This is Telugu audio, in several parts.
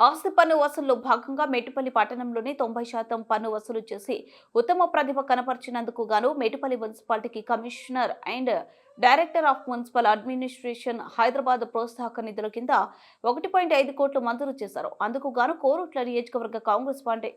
ఆస్తి పన్ను వసూల్లో భాగంగా మేటుపల్లి పట్టణంలోని తొంభై శాతం పన్ను వసూలు చేసి ఉత్తమ ప్రతిభ కనపరిచినందుకు గాను మేటుపల్లి మున్సిపాలిటీకి commissioner and director of municipal administration Hyderabad ప్రోత్సాహక నిధుల కింద ఒకటి పాయింట్ ఐదు కోట్లు మంజూరు చేశారు. అందుకు గాను కోరుట్ల నియోజకవర్గ Congress party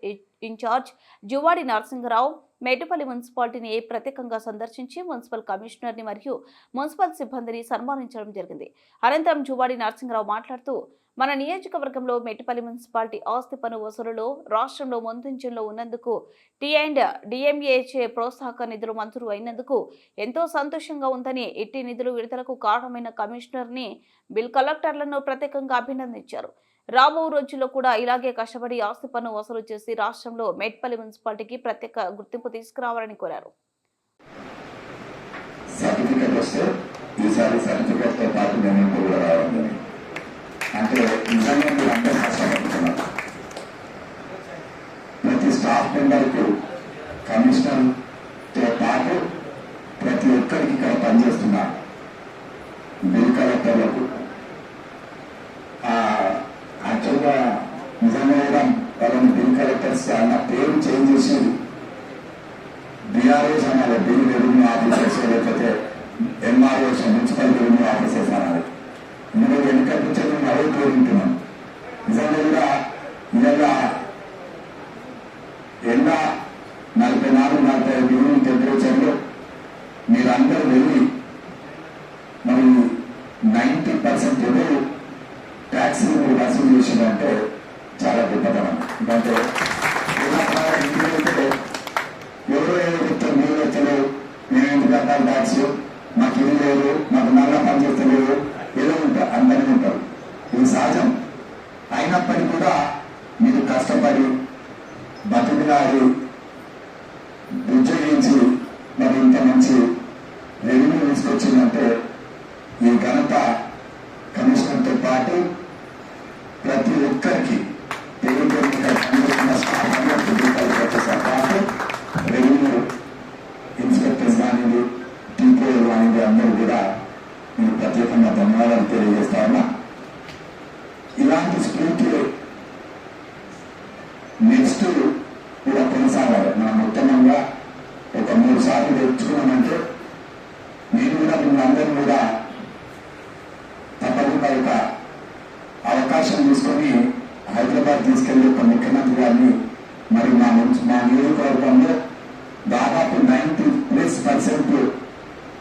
incharge Juvvadi Narasimharao Metpally మున్సిపాలిటీని ప్రత్యేకంగా సందర్శించి మున్సిపల్ కమిషనర్ని మరియు మున్సిపల్ సిబ్బందిని సన్మానించడం జరిగింది. అనంతరం జువాడి నరసింహరావు మాట్లాడుతూ మన నియోజకవర్గంలో మెట్టిపల్లి మున్సిపాలిటీ ఆస్తి పన్ను వసూలులో రాష్ట్రంలో ముందంజంలో ఉన్నందుకు టీ అండ్ డిఎంఏచే ప్రోత్సాహక నిధులు మంజూరు అయినందుకు ఎంతో సంతోషంగా ఉందని ఇట్టి నిధులు విడుదలకు కారణమైన కమిషనర్ని బిల్ కలెక్టర్లను ప్రత్యేకంగా అభినందించారు. రాబో రోజుల్లో కూడా ఇలాగే కష్టపడి ఆస్తి పన్ను వసూలు చేసి రాష్ట్రంలో మేట్పల్లి మున్సిపాలిటీకి ప్రత్యేక గుర్తింపు తీసుకురావాలని కోరారు. సర్టిఫికెట్ పాటు ప్రతి స్టాఫ్ మెంబర్కు కమిషనర్ పాటు ప్రతి ఒక్కరికి ఇక్కడ పనిచేస్తున్నారు. ఆఫీసర్స్ అన్న పేరు చేంజ్ చేసి బీఆర్ఓస్ అన్నారు బిల్ రెవెన్యూ ఆఫీసర్స్ లేకపోతే ఎంఆర్ఓస్ మున్సిపల్ రెవెన్యూ ఆఫీసర్స్ అన్నారు ఇందులో వెనుక నుంచి మేము అదే కోరుకుంటున్నాం నిజంగా కూడా ఇవాళ ఎండ నలభై నాలుగు నలభై ఐదు డిగ్రీ టెంపరేచర్లో మీరందరూ వెళ్ళి మరి నైంటీ పర్సెంట్ ఎవరు ట్యాక్సీ మీరు వసూలు చేసిందంటే చాలా గొప్పతనం ఎందుకంటే dare సార్లు నేను కూడా మిమ్మల్ని కూడా తప్పకుండా ఒక అవకాశం తీసుకొని హైదరాబాద్ తీసుకెళ్ళి ఒక ముఖ్యమంత్రి గారిని మరి మా మా నియోజకవర్గంలో దాదాపు నైన్టీ ప్లస్ పర్సెంట్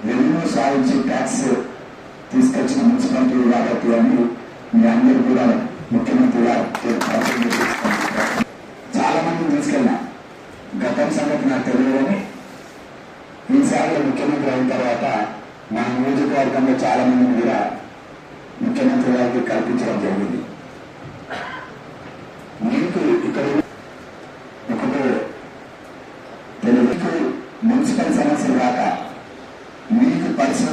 రెవెన్యూ సాధించి ట్యాక్స్ తీసుకొచ్చిన మున్సిపాలిటీ కాబట్టి అని మీ అందరూ కూడా ముఖ్యమంత్రి గారు చాలా మందిని తీసుకెళ్ళినా. గతం సంగతి నాకు తెలియదని ఈసారి ముఖ్యమంత్రి అయిన తర్వాత మా నియోజకవర్గంలో చాలా మంది కూడా ముఖ్యమంత్రి గారికి కల్పించడం జరిగింది. మీకు ఇక్కడ ఒకటి మున్సిపల్ సమస్యలు కాక